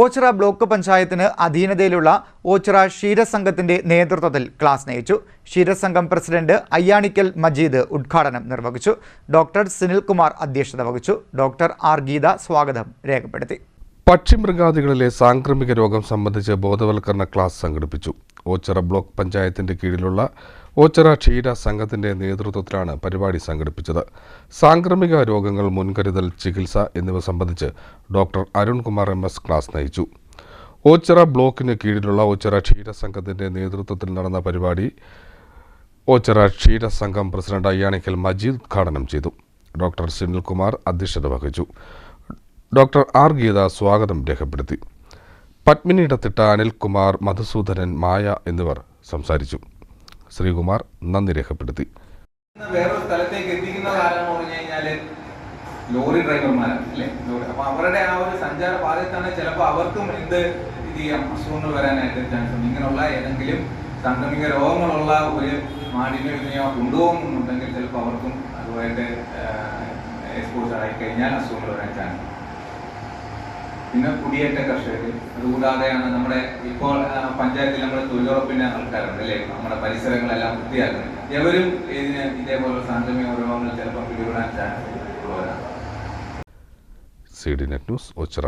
Ochira block പഞ്ചായത്തിന് അധീനതയിലുള്ള ഓച്ചിറ ക്ഷീരസംഘത്തിന്റെ നേതൃത്വത്തിൽ class നയിച്ചു. ക്ഷീരസംഘം പ്രസിഡന്റ് അയ്യാണിക്കൽ മജീദ് ഉദ്ഘാടനം നിർവഹിച്ചു. ഡോക്ടർ സുനിൽകുമാർ അധ്യക്ഷത വഹിച്ചു. ഡോക്ടർ ആർ ഗീത സ്വാഗതം രേഖപ്പെടുത്തി. പക്ഷിമൃഗാദികളിലെ സാംക്രമിക രോഗം സംബന്ധിച്ച് ബോധവൽക്കരണ ക്ലാസ് സംഘടിപ്പിച്ചു. ഓച്ചിറ ബ്ലോക്ക് പഞ്ചായത്തിന്റെ കീഴിലുള്ള ഓച്ചിറ ക്ഷീര സംഘത്തിന്റെ നേതൃത്വത്തിലാണ് പരിപാടി സംഘടിപ്പിച്ചത്. സാംക്രമിക രോഗങ്ങൾ മുൻകരുതൽ ചികിത്സ എന്നിവ സംബന്ധിച്ച് doctor Arunkumar M S class നയിച്ചു. ഓച്ചറ ബ്ലോക്കിന് കീഴിലുള്ള ഓച്ചറ ക്ഷീര സംഘത്തിന്റെ നേതൃത്വത്തിൽ നടന്ന പരിപാടി ഓച്ചറ ക്ഷീര സംഘം പ്രസിഡന്റ് അയ്യാണിക്കൽ മജീദ് ഉദ്ഘാടനം ചെയ്തു. ഡോക്ടർ സുനിൽകുമാർ അധ്യക്ഷത വഹിച്ചു. ഡോക്ടർ ആർ ഗീത സ്വാഗതം രേഖപ്പെടുത്തി. പത്മിനിയിടത്തിട്ട അനിൽകുമാർ മധുസൂദനൻ മായ എന്നിവർ സംസാരിച്ചു. ശ്രീകുമാർ നന്ദി രേഖപ്പെടുത്തി. വേറൊരു സ്ഥലത്തേക്ക് എത്തിക്കുന്നത് ആരാന്ന് കഴിഞ്ഞാൽ ലോറി ഡ്രൈവർമാരാണ് അല്ലേ? ലോറി. അപ്പൊ അവരുടെ ആ ഒരു സഞ്ചാര തന്നെ ചിലപ്പോൾ അവർക്കും എന്ത് ഇത് ചെയ്യാം അസുഖങ്ങൾ വരാനായിട്ട് ചാൻസ് ഉണ്ട്. ഇങ്ങനെയുള്ള ഏതെങ്കിലും സാംക്രമിക രോഗങ്ങളുള്ള ഒരു ഇതിനെയോ കൊണ്ടുപോകുന്നുണ്ടെങ്കിൽ ചിലപ്പോൾ അവർക്കും അതുമായിട്ട് എക്സ്പോസ് ആയി കഴിഞ്ഞാൽ അസുഖങ്ങൾ വരാൻ ചാൻസ് ഉണ്ട്. പിന്നെ കുടിയേറ്റ കർഷകർ അതുകൂടാതെയാണ് നമ്മുടെ ഇപ്പോൾ പഞ്ചായത്തിൽ നമ്മുടെ തൊഴിലുറപ്പിന്റെ ആൾക്കാരുണ്ട് അല്ലേ? നമ്മുടെ പരിസരങ്ങളെല്ലാം വൃത്തിയാക്കുന്നത് എവരും ഇതിന് ഇതേപോലെ സാന്ദ്രമിക രോഗങ്ങൾ ചിലപ്പോൾ പിടിപെടാൻ ചാൻസ് ഉള്ളവരാണ്. C D net news Ochira.